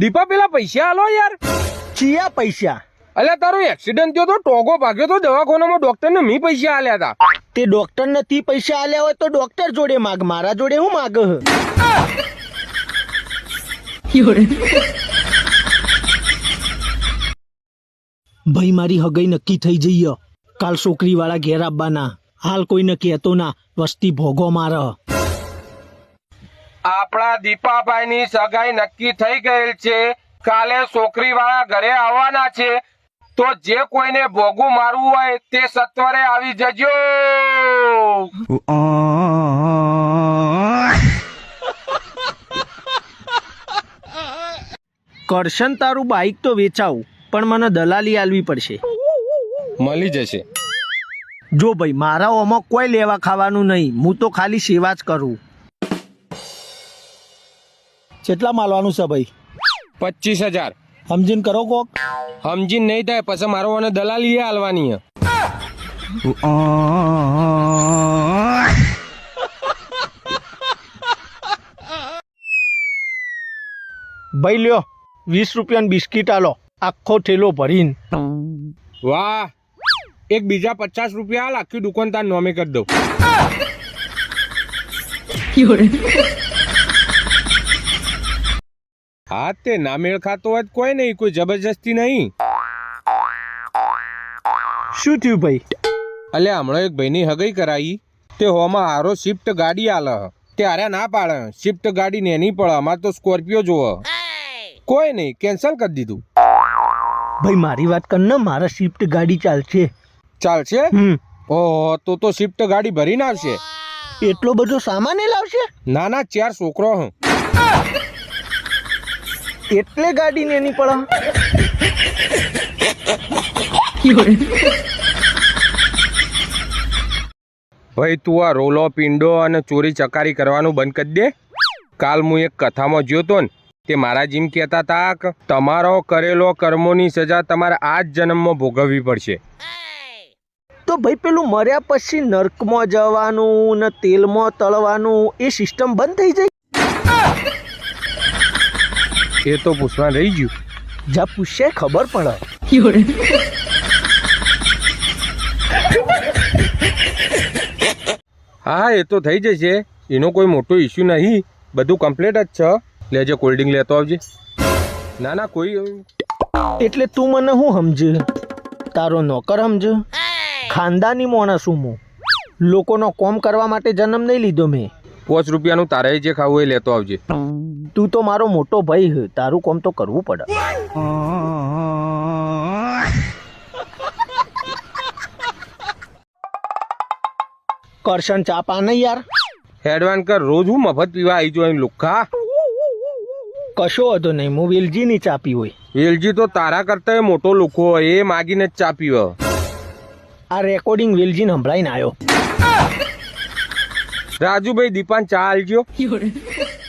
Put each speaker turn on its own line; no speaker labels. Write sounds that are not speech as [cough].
દીપા પેલા પૈસા આલો યાર.
ચિયા પૈસા?
અલ્યા તારો એક્સિડન્ટ થયો તો ટોગો ભાગ્યો તો દવાખાનામાં ડોક્ટરને મી પૈસા આલ્યા હતા
તે ડોક્ટર નથી પૈસા આલ્યા હોય તો ડોક્ટર જોડે માગ મારા જોડે હું માગ? ભાઈ મારી હગઈ નક્કી થઈ જઈએ કાલ છોકરી વાળા ઘેર આવવાના. હાલ કોઈને કહેતો ના વસ્તી ભોગો માર.
આપણા દીપાભાઈની સગાઈ નક્કી થઈ ગયેલ છે. કાલે છોકરી ઘરે આવવાના છે. તો જે કોઈને ભોગું મારવું હોય તે સત્વરે આવી જજો.
કરશન તારું બાઈક તો વેચાવું પણ મને દલાલી આલવી પડશે.
મળી જશે.
જો ભાઈ મારા ઓમાં કોઈ લેવા ખાવાનું નહીં હું તો ખાલી સેવા જ કરું. કેટલા માલવાનું છે ભાઈ?
પચીસ હજાર.
સમજીને કરો કોક?
સમજીને નહીં થાય પછી મારો અને દલાલી એ હાલવાની હે.
ભાઈ લ્યો વીસ રૂપિયાની બિસ્કીટ આલો. આખો ઠેલો ભરીને.
વાહ એક બીજા પચાસ રૂપિયા હાલ આખી દુકાન તાર નોમે કરી દઉં. હા તે ના મેળ ખાતો હોય કોઈ નહીં કોઈ જબરજસ્તી નહીં.
શું થયું ભાઈ?
અલે હમણાં એક ભાઈની હગઈ કરાઈ. તે હોમાં હારો શિફ્ટ ગાડી આલે તે હારે ના પાડે. શિફ્ટ ગાડી નેની પડે. અમારે તો સ્કોર્પિયો જોવે. કોઈ નહીં કેન્સલ કરી દીધું.
ભાઈ મારી વાત કર ને મારા શિફ્ટ ગાડી ચાલશે.
ચાલશે? ઓહો તો તો શિફ્ટ ગાડી ભરીને આવશે.
એટલો બધો સામાન એ લાવશે?
ના ના ચાર છોકરો હું.
એટલે ગાડી ને એની પડા
ભાઈ તું આ રોલો પીંડો અને ચોરી ચકારી કરવાનું બંધ કરી દે. કાલ હું એક કથામાં જોયો તો ને તે મારા જીમ કહેતા હતા કે તમારો કરેલો કર્મોની સજા તમારે આ જ જન્મમાં ભોગવવી પડશે.
તો ભાઈ પેલું મર્યા પછી નર્કમાં જવાનું ને તેલમાં તળવાનું એ સિસ્ટમ બંધ થઈ જાય?
એ તો પૂછવા રહી ગયું.
જા પૂછશે ખબર પડે.
હા એ તો થઈ જશે. એનો કોઈ મોટો ઇસ્યુ નહીં. બધું કમ્પ્લીટ જ છે. લેજે કોલ્ડ ડ્રિંક લેતો આવજે. ના ના કોઈ
એટલે તું મને હું સમજે? તારો નોકર સમજ? ખાનદાની માણસ હું હું? લોકોનો કોમ કરવા માટે જન્મ નહીં લીધો મેં.
પાંચ રૂપિયાનું તારે જે ખાવું એ લેતો આવજે.
તું તો મારો મોટો ભાઈ હે તારું કોમ તો કરવું પડે. કરશન ચા પા નહીં યાર?
હેડવાન કર રોજ હું મફત પીવા આવી જોઈ લુખા.
કશો હતો નહીં હું વેલજીની ચા પી હોય.
વેલજી તો તારા કરતા મોટો લુખો હોય એ માગીને જ ચા પીવો.
આ રેકોર્ડિંગ વેલજીને સંભળાઈને આવ્યો.
રાજુભાઈ દીપાન ચા આલજો. [laughs]